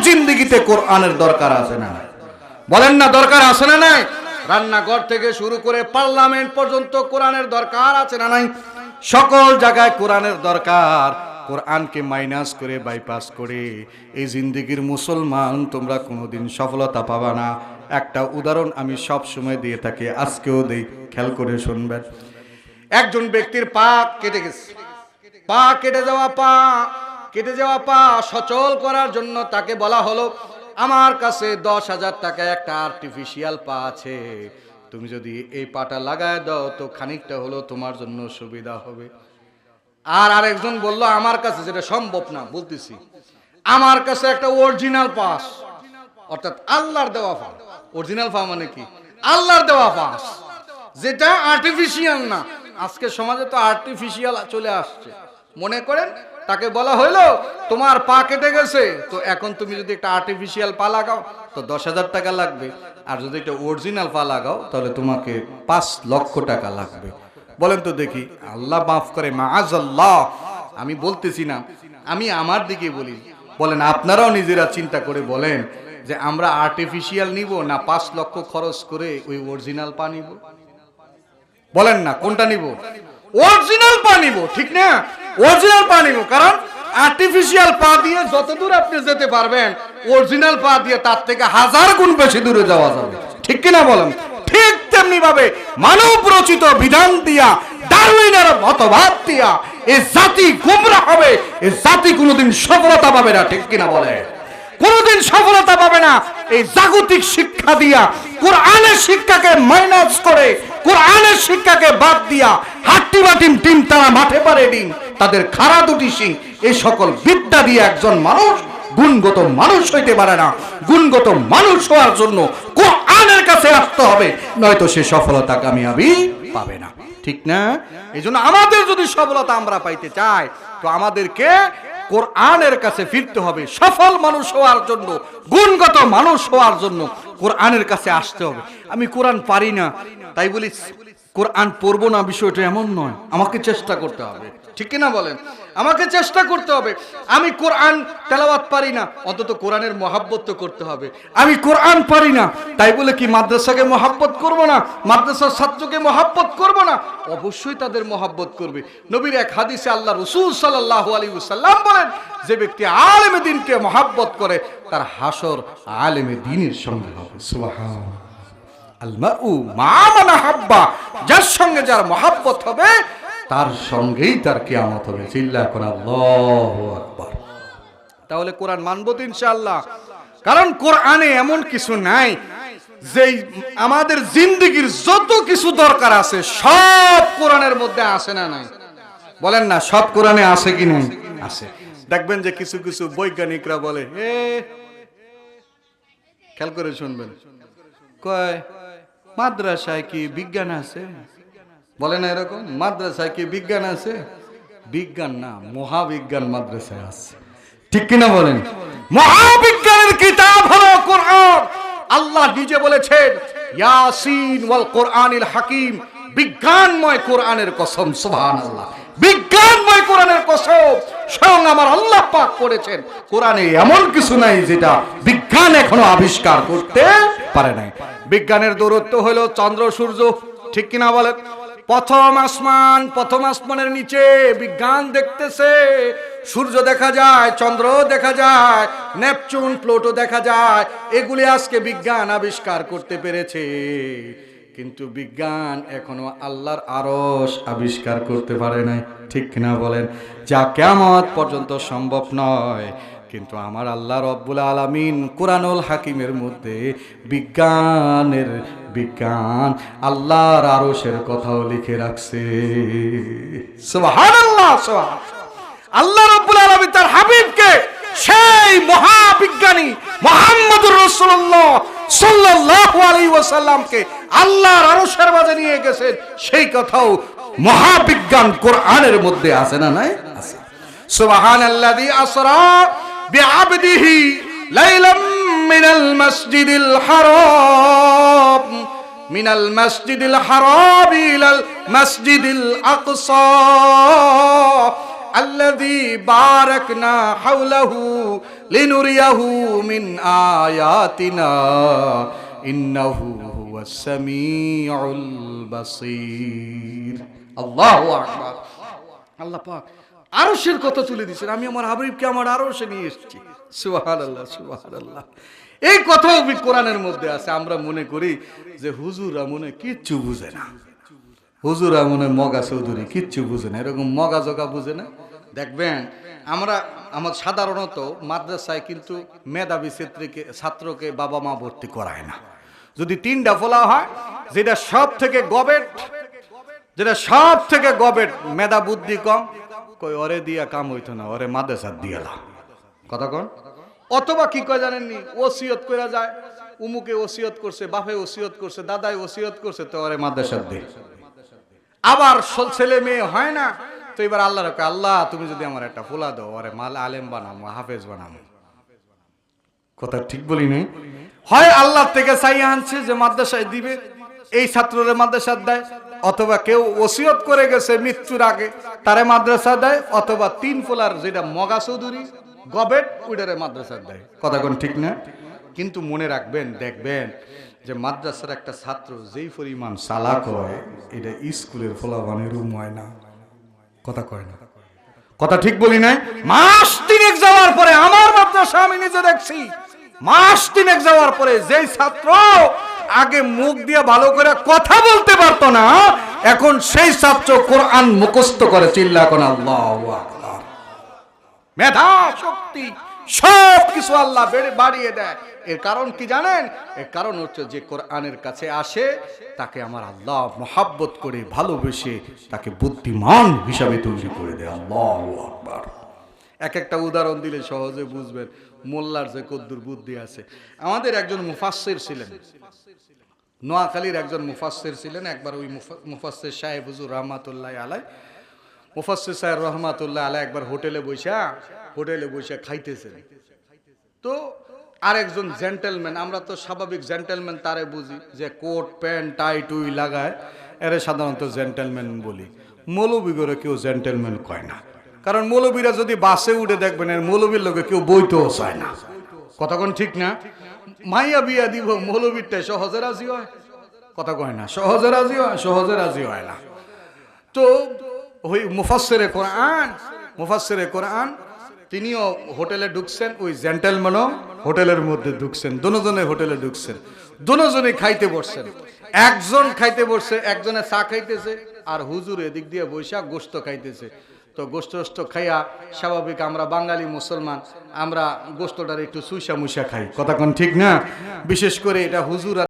জিন্দিগিতে কোরআনের দরকার আছে না বলেন না দরকার আছে না নাই? রান্নাঘর থেকে শুরু করে পার্লামেন্ট পর্যন্ত কোরআনের দরকার আছে না নাই? সকল জায়গায় কোরআনের দরকার। কোরআনকে মাইনাস করে বাইপাস করে। এই জিন্দিগির মুসলমান তোমরা কোনোদিন সফলতা পাবা না। একটা উদাহরণ আমি সব সময় দিয়ে থাকি, আজকেও দেই। খেয়াল করে শুনবেন। একজন ব্যক্তির পা কেটে গেছে। পা কেটে যাওয়া পা কেটে যাওয়া পা সচল করার জন্য তাকে বলা হলো, আমার কাছে দশ হাজার টাকা একটা আর্টিফিশিয়াল পা আছে। তুমি যদি এই পাটা লাগায় দাও তো খানিকটা হলো তোমার জন্য সুবিধা হবে। আর আরেকজন বলল, আমার কাছে যেটা সম্ভব না, বলতেছি, আমার কাছে একটা অরিজিনাল পাস। অর্থাৎ আল্লাহর দেওয়া পা। অরিজিনাল পা মানে কি? আল্লাহর দেওয়া পাস। যেটা আর্টিফিশিয়াল না। আজকে সমাজে তো আর্টিফিশিয়াল চলে আসছে। মনে করেন তাকে বলা হইল, তোমার পা কেটে গেছে। তো এখন তুমি যদি একটা আর্টিফিশিয়াল পা লাগাও, তো দশ হাজার টাকা লাগবে। আর যদি একটা অরিজিনাল পা লাগাও, তাহলে তোমাকে পাঁচ লক্ষ টাকা লাগবে। বলেন তো দেখি, আল্লাহ মাফ করে মাআজ আল্লাহ আমি বলতেছি না, আমি আমার দিকে বলি। বলেন, আপনারাও নিজেরা চিন্তা করে বলেন যে আমরা আর্টিফিশিয়াল নিব না পাঁচ লক্ষ খরচ করে ওই অরিজিনাল পা নিব? বলেন না, কোনটা নিব? অরিজিনাল পা নিব, ঠিক না? অরিজিনাল পা নিব, কারণ আর্টিফিশিয়াল পা দিয়ে যতদূর আপনি যেতে পারবেন অরিজিনাল পা দিয়ে তার থেকে হাজার গুণ বেশি দূরে যাওয়া যাবে। ঠিক কিনা বলেন? ঠিক তেমনি ভাবে মানব রচিত বিধান দিয়া, ডারউইনের মতবাদ দিয়া এই জাতি গুমরা হবে এই জাতি কোনোদিন সফলতা পাবে না, ঠিক কিনা বলে? কোনোদিন সফলতা পাবে না, এই জাগতিক শিক্ষা দিয়া, কোরআনের শিক্ষাকে মাইনাস করে, কোরআনের শিক্ষাকে বাদ দিয়া হাট্টি বাটিম টিম তারা মাঠে পারে দিন। তাদের খাড়া দুটি সিং এই সকল বিদ্যা দিয়ে একজন মানুষ গুণগত মানুষ হইতে পারে না। গুণগত মানুষ হওয়ার জন্য কোরআনের কাছে আসতে হবে, নয়তো সে সফলতা কামিয়াবি পাবে না। ঠিক না? এই জন্য আমাদের যদি সফলতা আমরা পাইতে চাই, তো আমাদেরকে কোরআনের কাছে ফিরতে হবে। সফল মানুষ হওয়ার জন্য, গুণগত মানুষ হওয়ার জন্য কোরআনের কাছে আসতে হবে। আমি কোরআন পারি না, তাই বলি কোরআন পড়ব না বিষয়টা এমন নয়। আমাকে চেষ্টা করতে হবে। ঠিক না বলেন? আমাকে চেষ্টা করতে হবে। আমি কোরআন তেলাওয়াত পারি না, অন্তত কোরআনের মহাব্বত তো করতে হবে। আমি কোরআন পারি না, তাই বলে কি মাদ্রাসাকে মহাব্বত করব না? মাদ্রাসার ছাত্রকে মহাব্বত করব না? অবশ্যই তাদের মহাব্বত করবে। নবীর এক হাদিসে আল্লাহ রসুল সাল্লাহ আলী সাল্লাম বলেন, যে ব্যক্তি আলেমে দিনকে মহাব্বত করে, তার হাসর আলেমে দিনের সঙ্গে হবে। সুবহান যার সঙ্গে যার মহাব্বত হবে, তার সঙ্গেই তার কিয়ামত হবে। আকবার। তাহলে কোরআন মানবো তো কারণ কোরআনে এমন কিছু নাই যে আমাদের জিন্দগির যত কিছু দরকার আছে, সব কোরআনের মধ্যে আসে না নাই? বলেন না, সব কোরআনে আছে কি নাই? আছে দেখবেন যে কিছু কিছু বৈজ্ঞানিকরা বলে খেয়াল করে শুনবেন। কয় মাদ্রাসায় কি বিজ্ঞান আছে? বলে না এরকম? মাদ্রাসায় কি বিজ্ঞান আছে? বিজ্ঞান না, মহাবিজ্ঞান মাদ্রাসায় আছে। ঠিক কিনা বলেন? মহাবিজ্ঞানের কিতাব হলো কোরআন। আল্লাহ নিজে বলেছেন, ইয়াসিন ওয়াল কোরআনিল হাকিম। বিজ্ঞানময় কোরআনের কসম, সুবহানাল্লাহ। বিজ্ঞানময় কোরআনের কসম। স্বয়ং আমার আল্লাহ পাক করেছেন। কোরআনে এমন কিছু নাই যেটা বিজ্ঞান এখনও আবিষ্কার করতে পারে নাই। বিজ্ঞানের দূরত্ব হলো চন্দ্র, সূর্য, ঠিক কিনা বলেন? প্রথম আসমান, প্রথম আসমানের নিচে বিজ্ঞান দেখতেছে। সূর্য দেখা যায়, চন্দ্র দেখা যায়, নেপচুন, প্লোটো দেখা যায়। এগুলি আজকে বিজ্ঞান আবিষ্কার করতে পেরেছে। কিন্তু বিজ্ঞান এখনও আল্লাহর আরস আবিষ্কার করতে পারে নাই, ঠিক কিনা বলেন? যা কেমত পর্যন্ত সম্ভব নয়। কিন্তু আমার আল্লাহ রব্বুল আলামিন কোরআনুল হাকিমের মধ্যে বিজ্ঞানের বিজ্ঞান, আল্লাহর আরশের কথাও লিখে রাখছে। আল্লাহ রব্বুল আলামিন তার হাবিবকে সেই মহাবিজ্ঞানী মোহাম্মদুর আলাইহি ওয়াসাল্লামকে আল্লাহর আরশের মাঝে নিয়ে গেছেন। সেই কথাও মহাবিজ্ঞান কোরআনের মধ্যে আছে না নাই? আছে। সুবহানাল্লাযী আসরা بعبده ليلا من المسجد الحرام من المسجد الحرام إلى المسجد الأقصى. الذي باركنا حوله لنريه من آياتنا. إنه هو السميع البصير. الله أكبر. الله أكبر. আরশের কথা তুলে দিয়েছেন। আমি আমার হাবিবকে আমার আরশে নিয়ে এসেছি। সুবহানাল্লাহ সুবহানাল্লাহ। এই কথাও কোরআনের মধ্যে আছে। আমরা মনে করি যে হুজুরা মনে কিচ্ছু বুঝে না। হুজুরা মনে মগা চৌধুরী কিচ্ছু বুঝে না। এরকম মগা জগা বুঝে না। দেখবেন, আমরা, আমার সাধারণত মাদ্রাসায় কিন্তু মেধাবী ছাত্রীকে, ছাত্রকে বাবা মা ভর্তি করায় না। যদি তিনটা ফোলা হয়, যেটা সব থেকে গবেট, যেটা সব থেকে গবেট মেধা বুদ্ধি কম কই ওরে দিয়া কাম হইতো না, ওরে মাদ্রাসা দিয়ালা কথা কন? অথবা কি কয় জানেননি, ওসিয়ত কইরা যায়, উমুকে ওসিয়ত করছে, বাপে ওসিয়ত করছে, দাদাই ওসিয়ত করছে, তো ওরে মাদ্রাসা দে। আবার ছেলে মেয়ে হয় না, তো এবার আল্লাহ রাখে আল্লাহ, তুমি যদি আমার একটা ফুলা দাও, ওরে মাল আলেম বানামো, হাফেজ বানামো। কথা ঠিক বলি নাই? হয় আল্লাহ থেকে চাই আনছে যে মাদ্রাসায় দিবে, এই ছাত্ররে মাদ্রাসা দেয় অথবা কেউ ওসিয়ত করে গেছে মৃত্যুর আগে, তারে মাদ্রাসা দেয়, অথবা তিন ফোলার যেটা মগা চৌধুরী, গবেট, ওইটারে মাদ্রাসা দেয়। কথা কোন ঠিক না? কিন্তু মনে রাখবেন, দেখবেন যে মাদ্রাসার একটা ছাত্র যেই পরিমাণ চালাক হয়, এটা স্কুলের ফলাফানের রুম হয় না। কথা কয় না। কথা ঠিক বলি নাই? মাস তিনেক যাওয়ার পরে আমার মাদ্রাসা আমি নিজে দেখছি। মাস তিনেক যাওয়ার পরে যেই ছাত্র আগে মুখ দিয়ে ভালো করে কথা বলতে পারতো না, এখন সেই ছাত্র কোরআন মুখস্থ করে, চিল্লা কোন মেধা, শক্তি সব কিছু আল্লাহ বেড়ে বাড়িয়ে দেয়। এর কারণ কি জানেন? এর কারণ হচ্ছে যে কোরআনের কাছে আসে, তাকে আমার আল্লাহ মহাব্বত করে ভালোবেসে তাকে বুদ্ধিমান হিসাবে তৈরি করে দেয়। আল্লাহ আকবার। এক একটা উদাহরণ দিলে সহজে বুঝবেন, মোল্লার যে কদ্দুর বুদ্ধি আছে। আমাদের একজন মুফাসসির ছিলেন। নোয়াখালীর একজন মুফাসসির ছিলেন, একবার ওই মুফা- মুফাসসির সাহেব হুজুর রহমাতুল্লাহ আলাই মুফাসসির সাহেব রহমাতুল্লাহ আলাই একবার হোটেলে বসা, হোটেলে বসে খাইতেছেন। তো আরেকজন জেন্টেলম্যান, আমরা তো স্বাভাবিক জেন্টেলম্যান, তারে বুঝি যে কোট, প্যান্ট, টাই টুই লাগায়, এরে সাধারণত জেন্টেলম্যান বলি। মৌলবী করে কেউ জেন্টেলম্যান কয় না। কারণ মৌলবীরা যদি বাসে উঠে দেখবেন, এর মৌলবীর লোকে কেউ বইতেও চায় না। কতক্ষণ ঠিক না? মাইয়া বিয়া দিব মৌলবীরটাই সহজে রাজি হয়? কথা কয় না, সহজে রাজি হয়, সহজে রাজি হয় না। তো ওই মুফাসসিরে কোরআন মুফাসসিরে কোরআন, তিনিও হোটেলে ঢুকছেন, ওই জেন্টেলম্যানও হোটেলের মধ্যে ঢুকছেন, দুজনে হোটেলে ঢুকছেন। দুজনে খাইতে বসছেন। একজন খাইতে বসছে, একজনে চা খাইতেছে, আর হুজুর এদিক দিয়ে বৈশাখ গোস্ত খাইতেছে। তো টোস্ত খাইয়া স্বাভাবিক আমরা বাঙালি মুসলমান, আমরা গোস্তটার একটু সুইসা মুইসা খাই। কথা কোন ঠিক না? বিশেষ করে এটা হুজুর